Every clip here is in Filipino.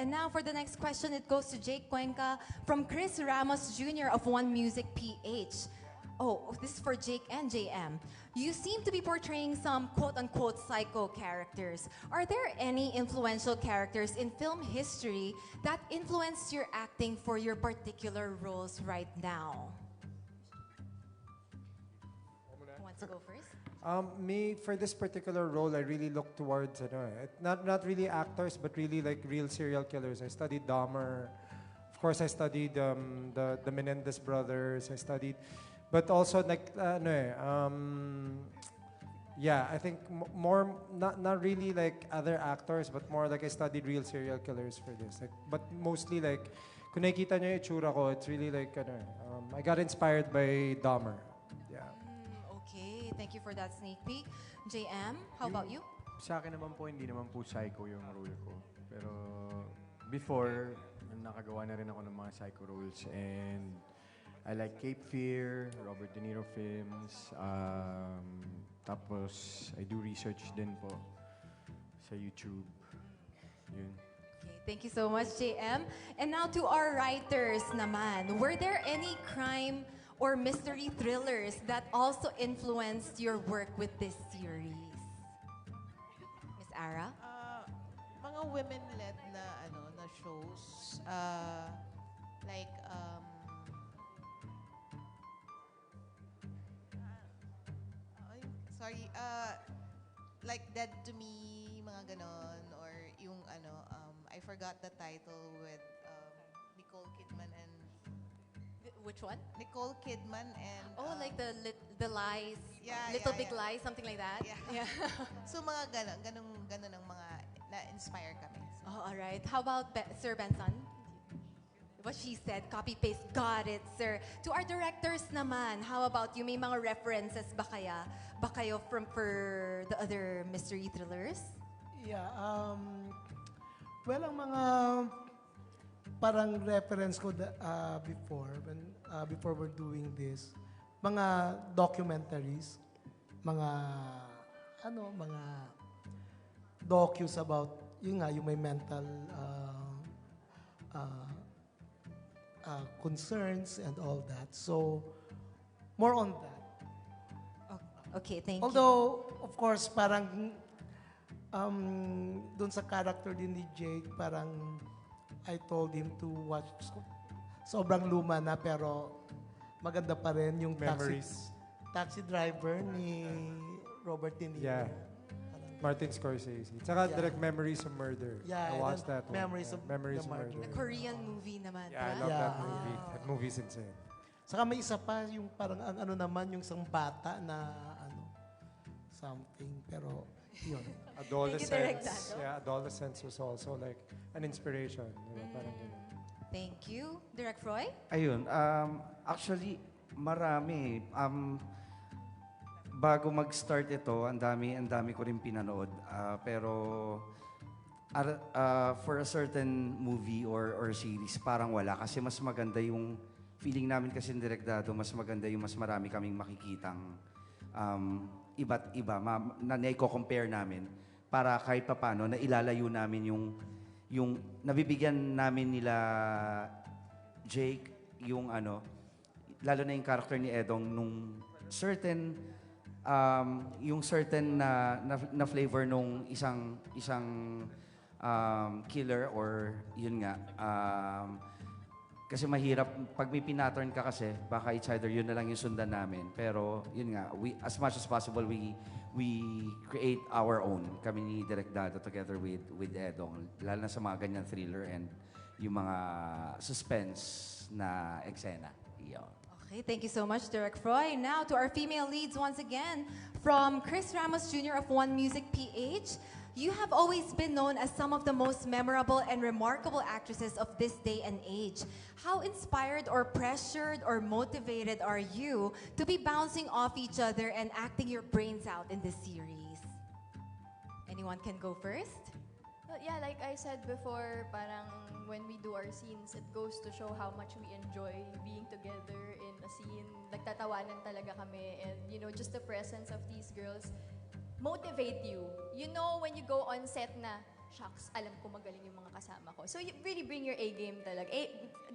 And now for the next question, it goes to Jake Cuenca from Chris Ramos Jr. of One Music PH. Oh, this is for Jake and JM. You seem to be portraying some quote-unquote psycho characters. Are there any influential characters in film history that influenced your acting for your particular roles right now? Who wants to go first? Um, me, for this particular role, I really look towards, ano, eh, not, not really actors, but really like real serial killers. I studied Dahmer. Of course, I studied um, the, the Menendez brothers. I studied, but also like, ano eh, um, yeah, I think more, not, not really like other actors, but more like I studied real serial killers for this. Like, but mostly like, kung nakikita niyo yung ko, it's really like, ano, eh, um, I got inspired by Dahmer. Thank you for that sneak peek. JM, how about you? Sa akin naman po, hindi naman po psycho yung role ko. Pero before, nakagawa na rin ako ng mga psycho roles. And I like Cape Fear, Robert De Niro films. Um, tapos, I do research din po sa YouTube. Yun. Okay, thank you so much, JM. And now to our writers naman. Were there any crime or mystery thrillers that also influenced your work with this series? Miss Ara? Ah, mga women-led na ano na shows ah, like um ah, sorry uh, like Dead to Me mga ganon or yung ano um I forgot the title with um, Nicole Kidman and Which one? Nicole Kidman and Oh, um, like the lit- the lies, Yeah, little yeah, big yeah. lies, something like that. Yeah. so mga ganon ganon ganon ang mga na-inspire kami So, Oh, all right. How about Be- Sir Benson? What she said, copy paste. Got it, sir. To our directors naman, how about you? May mga references ba kaya? Ba kayo from for the other mystery thrillers? Yeah, um, well, ang mga parang reference ko da, uh, before, when, uh, before we're doing this, mga documentaries, mga, ano, mga docus about, yun nga, yung may mental uh, uh, uh, concerns and all that. So, more on that. Okay, thank you. Although, of course, parang um, dun sa character din ni Jake, parang I told him to watch. Sobrang luma na pero maganda pa rin yung taxi, Memories. taxi driver ni Robert De Niro. Yeah. Martin Scorsese. Tsaka Yeah. direct Memories of Murder. Yeah, I watched that one. Memories Yeah, of Memories the of Murder. The Korean movie naman. Yeah, I love that Yeah. movie. That movie's insane. Saka may isa pa, yung parang ang ano naman, yung isang bata na ano, something. Pero, yun. Adolescence. Dado. Yeah, Adolescence was also like an inspiration. di ba? Parang ganun. Thank you. Direct Roy? Ayun, um, actually, marami. Um, bago mag-start ito, ang dami, ang dami ko rin pinanood. Ah, pero ar- ah, for a certain movie or, or series, parang wala. Kasi mas maganda yung feeling namin kasi direktado, mas maganda yung mas marami kaming makikitang um, iba't iba ma- na naiko-compare namin para kahit papano na ilalayo namin yung yung nabibigyan namin nila Jake yung ano lalo na yung character ni Edong nung certain um, yung certain na, na, na flavor nung isang isang um, killer or yun nga um, kasi mahirap pag may pinattern ka kasi baka it's either yun na lang yung sundan namin pero yun nga we as much as possible we we create our own kami ni Direk Dado together with with Edong lalo na sa mga ganyan thriller and yung mga suspense na eksena yun. Okay, thank you so much, Derek Froy. Now to our female leads once again. From Chris Ramos Jr. of One Music PH, you have always been known as some of the most memorable and remarkable actresses of this day and age. How inspired or pressured or motivated are you to be bouncing off each other and acting your brains out in this series? Anyone can go first? Yeah, like I said before, parang when we do our scenes, it goes to show how much we enjoy being together in a scene. Nagtatawanan talaga kami. And, you know, just the presence of these girls motivate you. You know when you go on set na, shucks, alam ko magaling yung mga kasama ko. So you really bring your A game talaga. A,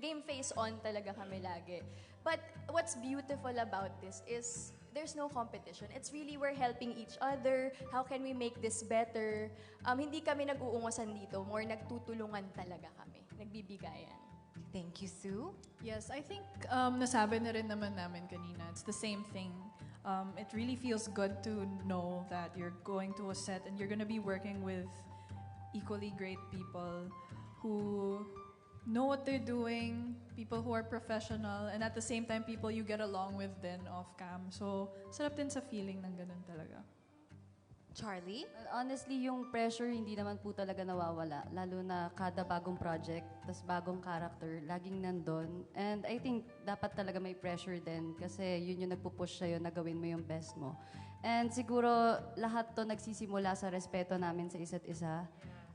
game face on talaga kami lagi. But what's beautiful about this is there's no competition. It's really we're helping each other. How can we make this better? Um, hindi kami nag-uungosan dito. More nagtutulungan talaga kami. Nagbibigayan. Thank you, Sue. Yes, I think um, nasabi na rin naman namin kanina. It's the same thing. Um, it really feels good to know that you're going to a set and you're going to be working with equally great people who know what they're doing, people who are professional, and at the same time, people you get along with then off cam. So, sarap din sa feeling ng ganun talaga. Charlie? Well, Honestly, yung pressure hindi naman po talaga nawawala. Lalo na kada bagong project, tas bagong character, laging nandun. And I think dapat talaga may pressure din kasi yun yung nagpupush sa'yo na gawin mo yung best mo. And siguro lahat to nagsisimula sa respeto namin sa isa't isa.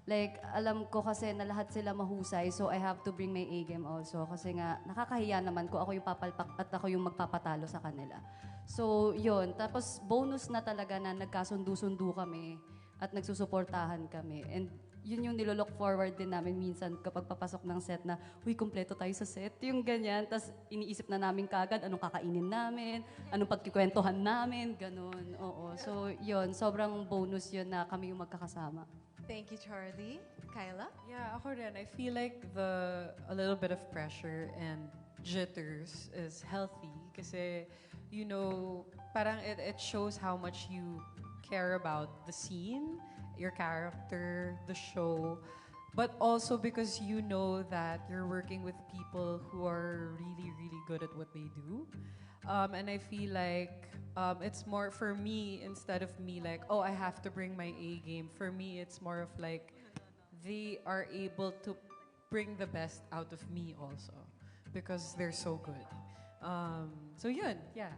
Like, alam ko kasi na lahat sila mahusay, so I have to bring my A game also. Kasi nga, nakakahiya naman ko ako yung papalpak at ako yung magpapatalo sa kanila. So, yun. Tapos, bonus na talaga na nagkasundo-sundo kami at nagsusuportahan kami. And yun yung nilolook forward din namin minsan kapag papasok ng set na, huy, kompleto tayo sa set. Yung ganyan. Tapos, iniisip na namin kagad anong kakainin namin, anong pagkikwentuhan namin, ganun. Oo. So, yun. Sobrang bonus yun na kami yung magkakasama. Thank you, Charlie. Kyla? Yeah, ako rin. I feel like the a little bit of pressure and jitters is healthy kasi you know, parang it, it shows how much you care about the scene, your character, the show, but also because you know that you're working with people who are really, really good at what they do. Um, and I feel like um, it's more for me instead of me like, oh, I have to bring my A game. For me, it's more of like they are able to bring the best out of me also because they're so good. Um, so yun, yeah.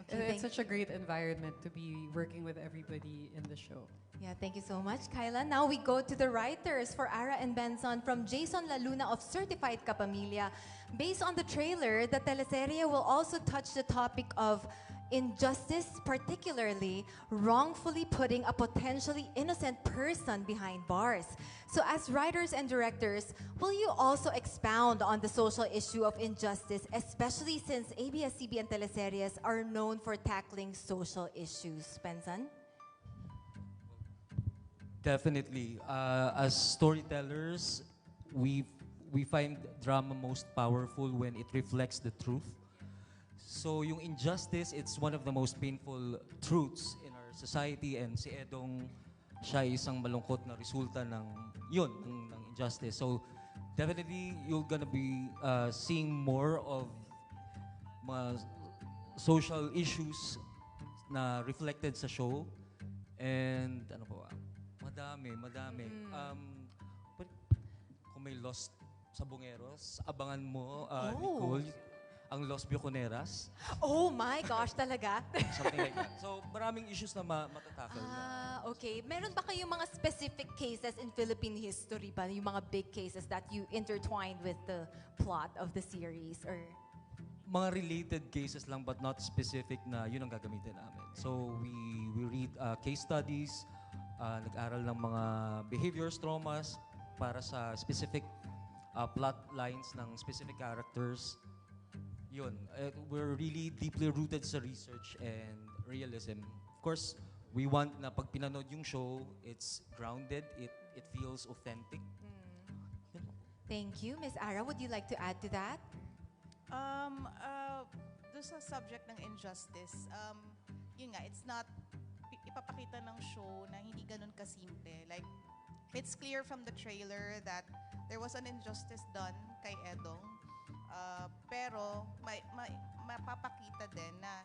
Okay, uh, it's thank- such a great environment to be working with everybody in the show. Yeah, thank you so much, Kyla. Now we go to the writers for Ara and Benson from Jason Laluna of Certified Kapamilya. Based on the trailer, the teleserye will also touch the topic of injustice, particularly wrongfully putting a potentially innocent person behind bars. So, as writers and directors, will you also expound on the social issue of injustice, especially since ABS-CBN teleseries are known for tackling social issues? Benson? Definitely. Uh, as storytellers, we we find drama most powerful when it reflects the truth. So yung injustice, it's one of the most painful truths in our society and si Edong siya ay isang malungkot na resulta ng yun, ng, ng injustice. So definitely you're gonna be uh, seeing more of mga social issues na reflected sa show. And ano pa ba? Madami, madami. Um, but, kung may Lost sa Bungeros, abangan mo, uh, Oh. Nicole, ang Los Bioconeras. Oh my gosh, talaga? Something like that. So, maraming issues na ma- matatackle na. ah, okay. Meron ba kayong mga specific cases in Philippine history ba? Yung mga big cases that you intertwined with the plot of the series? Or Mga related cases lang but not specific na yun ang gagamitin namin. So, we, we read uh, case studies, uh, nag-aral ng mga behaviors, traumas para sa specific uh, plot lines ng specific characters. Yun. Uh, we're really deeply rooted sa research and realism. Of course, we want na pag pinanood yung show, it's grounded, it, it feels authentic. Yun. thank you. Miss Ara, would you like to add to that? Um, uh, doon sa subject ng injustice, um, yun nga, it's not, ipapakita ng show na hindi ganun kasimple. Like, it's clear from the trailer that there was an injustice done kay Edong. Uh, pero, may, may, mapapakita din na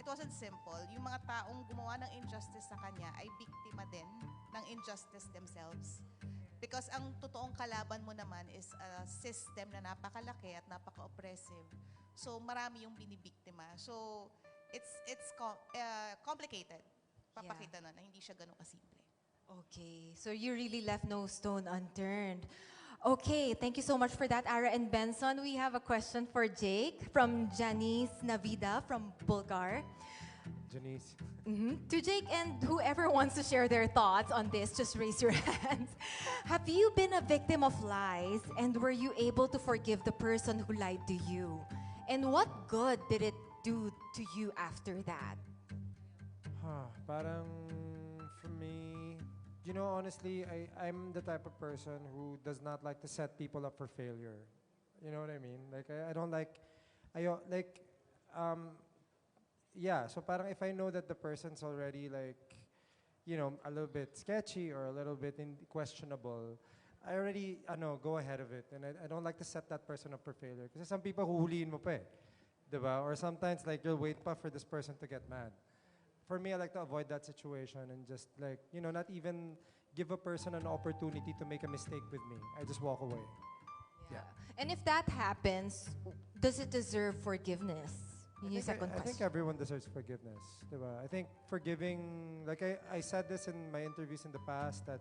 it wasn't simple. Yung mga taong gumawa ng injustice sa kanya ay biktima din ng injustice themselves. Because ang totoong kalaban mo naman is a system na napakalaki at napaka-oppressive. So marami yung binibiktima. So it's it's com- uh, complicated. Papakita na na hindi siya ganun kasimple. Okay, so you really left no stone unturned. Okay, thank you so much for that, Ara and Benson. We have a question for Jake from Janice Navida from Bulgar. Janice. Mhm. To Jake and whoever wants to share their thoughts on this, just raise your hands. Have you been a victim of lies and were you able to forgive the person who lied to you? And what good did it do to you after that? Huh, parang you know, honestly, I, I'm the type of person who does not like to set people up for failure. You know what I mean? Like, I, I don't like, I don't- like, um, yeah, so parang if I know that the person's already like, you know, a little bit sketchy or a little bit questionable, I already, I know, go ahead of it. And I, I don't like to set that person up for failure. Kasi some people huhulihin mo pa eh. Diba? Or sometimes like you'll wait pa for this person to get mad for me, I like to avoid that situation and just like, you know, not even give a person an opportunity to make a mistake with me. I just walk away. Yeah. And if that happens, does it deserve forgiveness? I Yun think, I- I, think question. everyone deserves forgiveness. Diba? I think forgiving, like I, I said this in my interviews in the past, that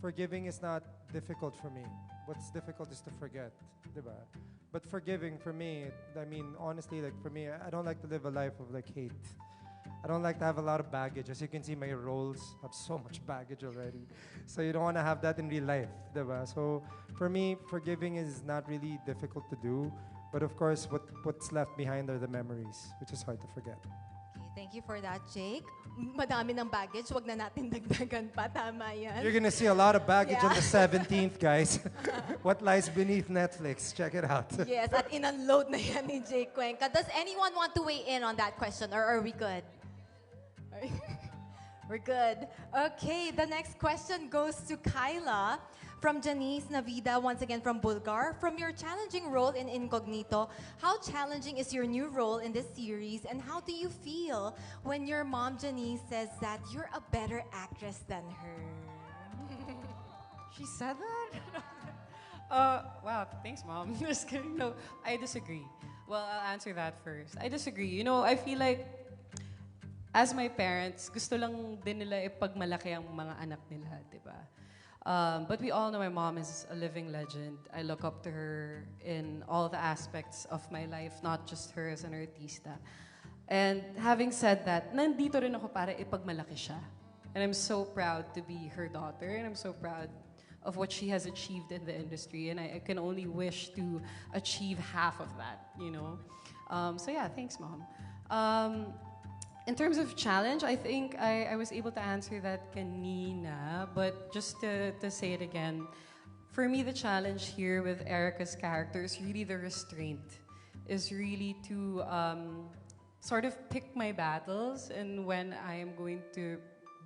forgiving is not difficult for me. What's difficult is to forget. Diba? But forgiving for me, I mean, honestly, like for me, I I don't like to live a life of like hate. I don't like to have a lot of baggage. As you can see, my roles have so much baggage already. So you don't want to have that in real life, diba? So for me, forgiving is not really difficult to do. But of course, what, what's left behind are the memories, which is hard to forget. Okay, thank you for that, Jake. Madami ng baggage, wag na natin dagdagan pa. Tama yan. You're gonna see a lot of baggage on the 17th, guys. what lies beneath Netflix? Check it out. yes, at in-unload na yan ni Jake Cuenca. Does anyone want to weigh in on that question or are we good? Are- We're good. Okay, the next question goes to Kyla from Janice Navida, once again from Bulgar. From your challenging role in Incognito, how challenging is your new role in this series and how do you feel when your mom Janice says that you're a better actress than her? She said that? uh, wow, thanks, mom. Just kidding. No, I disagree. Well, I'll answer that first. I disagree. You know, I feel like as my parents, gusto lang din nila ipagmalaki ang mga anak nila, di ba? Um, but we all know my mom is a living legend. I look up to her in all the aspects of my life, not just her as an artista. And having said that, nandito rin ako para ipagmalaki siya. And I'm so proud to be her daughter, and I'm so proud of what she has achieved in the industry. And I, I can only wish to achieve half of that, you know? Um, so yeah, thanks, Mom. Um, in terms of challenge, I think I, I was able to answer that kanina, but just to, to say it again, for me, the challenge here with Erica's character is really the restraint, is really to um, sort of pick my battles and when I am going to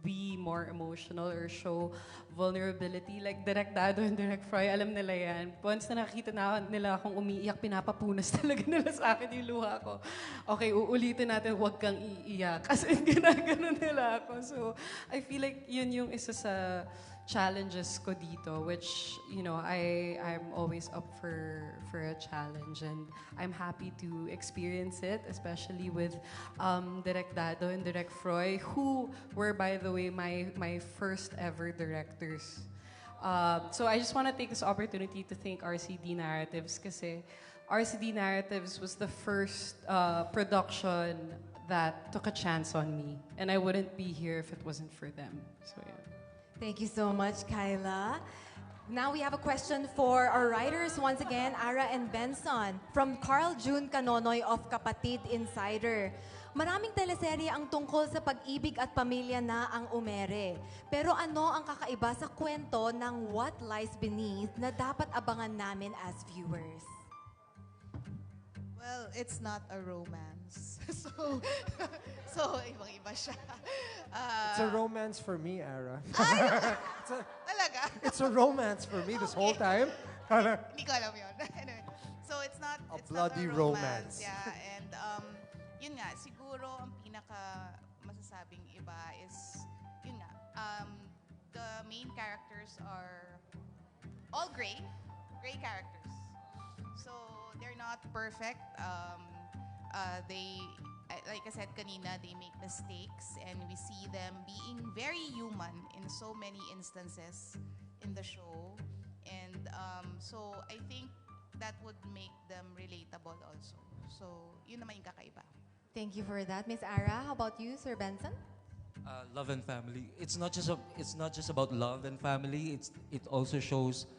be more emotional or show vulnerability. Like Direct Dado and Direct Froy, alam nila yan. Once na nakita na nila akong umiiyak, pinapapunas talaga nila sa akin yung luha ko. Okay, uulitin natin, huwag kang iiyak. As in, ginaganon nila ako. So, I feel like yun yung isa sa challenges ko dito, which, you know, I, I'm always up for, for a challenge. And I'm happy to experience it, especially with um, Direk Dado and Direk Froy, who were, by the way, my, my first ever directors. Um, so I just want to take this opportunity to thank RCD Narratives kasi RCD Narratives was the first uh, production that took a chance on me. And I wouldn't be here if it wasn't for them. So yeah. Thank you so much, Kyla. Now we have a question for our writers once again, Ara and Benson, from Carl June Canonoy of Kapatid Insider. Maraming teleserye ang tungkol sa pag-ibig at pamilya na ang umere. Pero ano ang kakaiba sa kwento ng What Lies Beneath na dapat abangan namin as viewers? Well, it's not a romance. so, so ibang-iba siya. It's a romance for me, Ara. Talaga? it's a romance for me this whole time. Hindi ko alam yun. anyway, so it's not A it's bloody not a romance. romance. Yeah, and um, yun nga, siguro ang pinaka masasabing iba is, yun nga, um, the main characters are all gray, gray characters. So they're not perfect. Um, uh, they, uh, like I said kanina, they make mistakes and we see them being very human in so many instances in the show. And um, so I think that would make them relatable also. So yun naman yung kakaiba. Thank you for that. Miss Ara, how about you, Sir Benson? Uh, love and family. It's not just a, it's not just about love and family. It's it also shows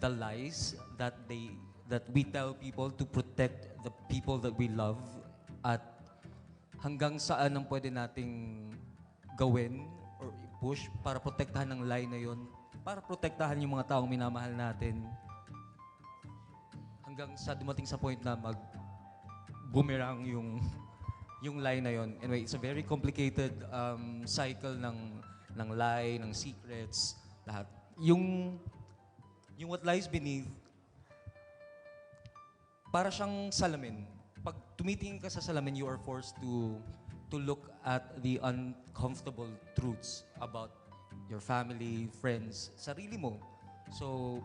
the lies that they that we tell people to protect the people that we love at hanggang saan ang pwede nating gawin or push para protektahan ng lie na yon para protektahan yung mga taong minamahal natin hanggang sa dumating sa point na mag boomerang yung yung lie na yon. Anyway, it's a very complicated um, cycle ng ng lie, ng secrets, lahat. Yung yung what lies beneath para siyang salamin. Pag tumitingin ka sa salamin, you are forced to to look at the uncomfortable truths about your family, friends, sarili mo. So,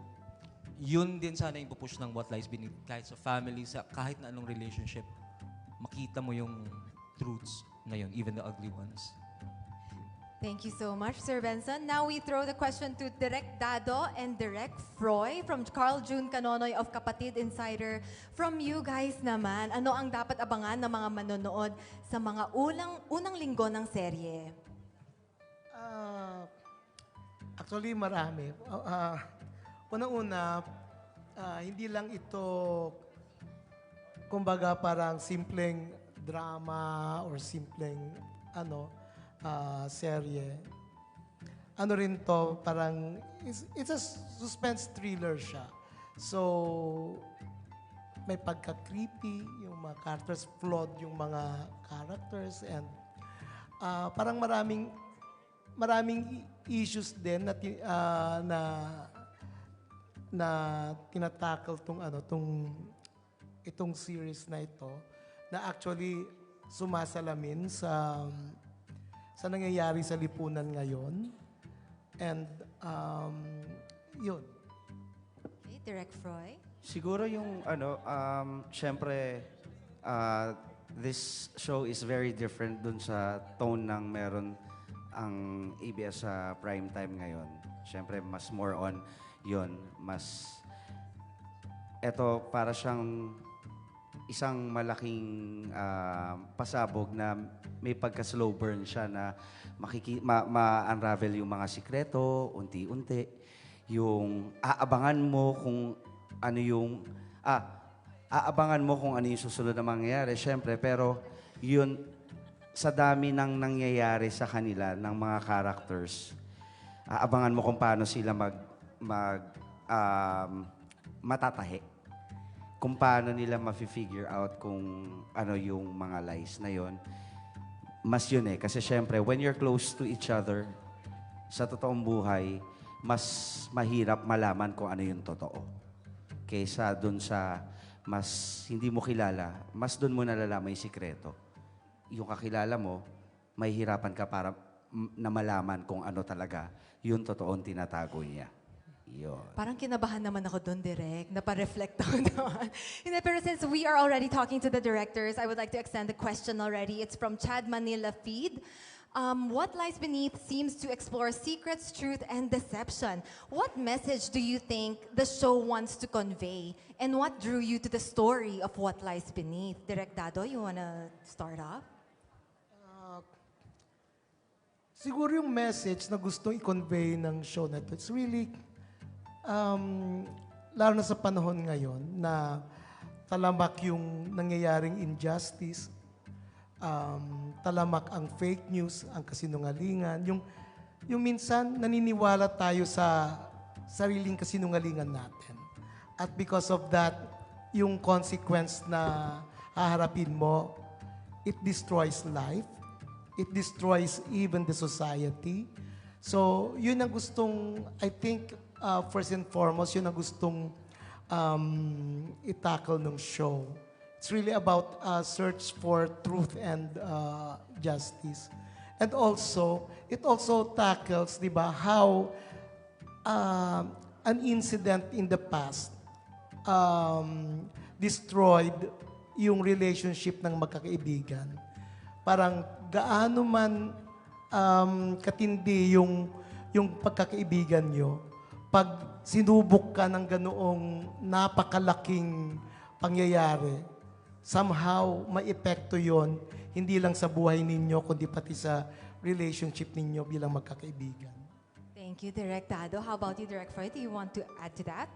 yun din sana yung pupush ng what lies beneath. Kahit sa family, sa kahit na anong relationship, makita mo yung truths na yun, even the ugly ones. Thank you so much, Sir Benson. Now we throw the question to Direk Dado and Direk Froy from Carl June Canonoy of Kapatid Insider. From you guys naman, ano ang dapat abangan ng mga manonood sa mga ulang, unang linggo ng serye? Ah, actually, marami. Ah, ah, Unang-una, ah, hindi lang ito, kumbaga parang simpleng drama or simpleng ano, ah, serye. Ano rin to, parang, it's, it's a suspense thriller siya. So, may pagka-creepy, yung mga characters, flawed yung mga characters, and ah, parang maraming maraming issues din na ah, na na tinatakal tong ano tong itong series na ito na actually sumasalamin sa sa nangyayari sa lipunan ngayon and um, yun Okay, Direk Froy? Siguro yung ano, um, syempre, uh, this show is very different dun sa tone ng meron ang ABS sa prime time ngayon. Syempre, mas more on yon mas eto para siyang isang malaking ah, pasabog na may pagka-slow burn siya na makiki, ma, ma-unravel yung mga sikreto, unti-unti. Yung aabangan mo kung ano yung, ah, aabangan mo kung ano yung susunod na mangyayari, syempre, pero yun, sa dami ng nangyayari sa kanila, ng mga characters, aabangan mo kung paano sila mag, mag, um, matatahi kung paano nila ma-figure out kung ano yung mga lies na yon mas yun eh. Kasi syempre, when you're close to each other, sa totoong buhay, mas mahirap malaman kung ano yung totoo. Kaysa dun sa mas hindi mo kilala, mas dun mo nalalaman yung sikreto. Yung kakilala mo, may hirapan ka para na malaman kung ano talaga yung totoong tinatago niya. Yun. Parang kinabahan naman ako doon, Direk. Napareflect ako doon. Hindi, pero since we are already talking to the directors, I would like to extend the question already. It's from Chad Manila Feed. Um, what Lies Beneath seems to explore secrets, truth, and deception. What message do you think the show wants to convey? And what drew you to the story of What Lies Beneath? Direk Dado, you wanna start off? siguro yung message na gustong i-convey ng show na to, it's really, um, lalo na sa panahon ngayon na talamak yung nangyayaring injustice, um, talamak ang fake news, ang kasinungalingan, yung, yung minsan naniniwala tayo sa sariling kasinungalingan natin. At because of that, yung consequence na haharapin mo, it destroys life, it destroys even the society. So, yun ang gustong, I think, uh, first and foremost, yun ang gustong um, itackle ng show. It's really about uh, search for truth and uh, justice. And also, it also tackles, di ba, how um, an incident in the past um, destroyed yung relationship ng magkakaibigan. Parang gaano man um, katindi yung, yung pagkakaibigan nyo, pag sinubok ka ng ganoong napakalaking pangyayari, somehow may epekto yon hindi lang sa buhay ninyo, kundi pati sa relationship ninyo bilang magkakaibigan. Thank you, Direk Dado. How about you, Direk Froy? Do you want to add to that?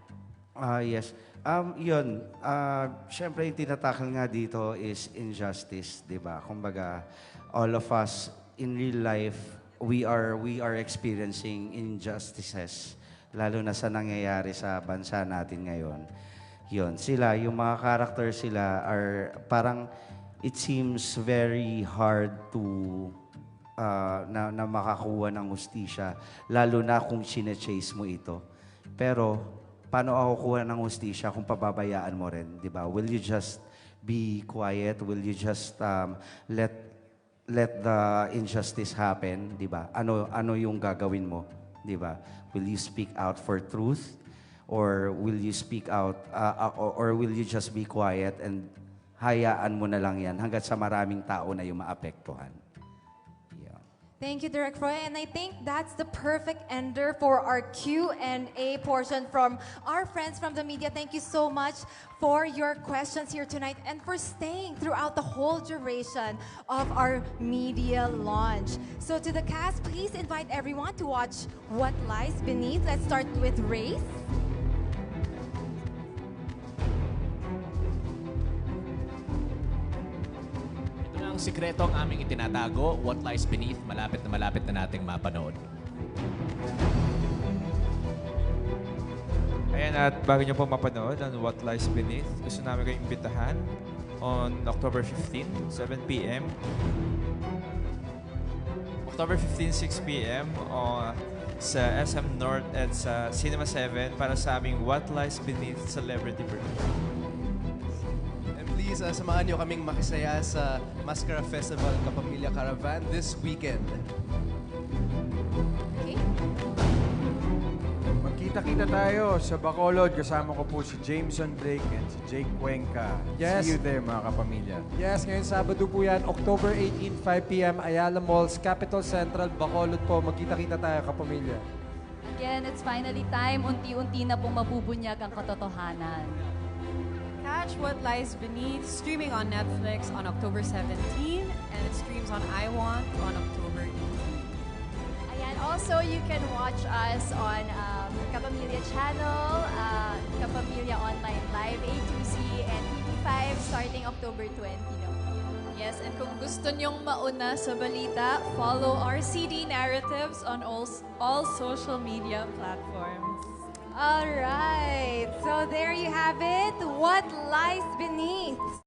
Ah, yes. Um, yun. Ah, Siyempre, yung tinatakal nga dito is injustice, di ba? Kumbaga, all of us in real life, we are we are experiencing injustices, lalo na sa nangyayari sa bansa natin ngayon. Yun. Sila, yung mga character sila are parang it seems very hard to ah, na, na makakuha ng hustisya, lalo na kung sinechase mo ito. Pero, paano ako kuha ng hustisya kung pababayaan mo rin, di ba? Will you just be quiet? Will you just um, let let the injustice happen, di ba? Ano ano yung gagawin mo, di ba? Will you speak out for truth or will you speak out uh, uh, or, will you just be quiet and hayaan mo na lang yan hanggat sa maraming tao na yung maapektuhan? Thank you, Direk Froy. And I think that's the perfect ender for our Q&A portion from our friends from the media. Thank you so much for your questions here tonight and for staying throughout the whole duration of our media launch. So to the cast, please invite everyone to watch What Lies Beneath. Let's start with Race. Sikreto ang aming itinatago. What lies beneath, malapit na malapit na nating mapanood. Ayan, at bago nyo po mapanood ang What Lies Beneath, gusto namin kayong imbitahan on October 15, 7 p.m. October 15, 6 p.m. o sa SM North at sa Cinema 7 para sa aming What Lies Beneath Celebrity Birthday. Please, uh, samahan niyo kaming makisaya sa Mascara Festival Kapamilya Caravan this weekend. Okay. Magkita-kita tayo sa Bacolod. Kasama ko po si Jameson Blake and si Jake Cuenca. Yes. See you there, mga kapamilya. Yes, ngayon Sabado po yan, October 18, 5 p.m. Ayala Malls, Capital Central, Bacolod po. Magkita-kita tayo, kapamilya. Again, it's finally time. Unti-unti na pong mabubunyag ang katotohanan. Catch What Lies Beneath streaming on Netflix on October 17 and it streams on iWant on October 18. Ayan, also you can watch us on um, Kapamilya Channel, uh, Kapamilya Online Live, A2Z, and TV5 starting October 20. No? Yes, and kung gusto nyong mauna sa balita, follow RCD Narratives on all, all social media platforms. All right. So there you have it. What lies beneath?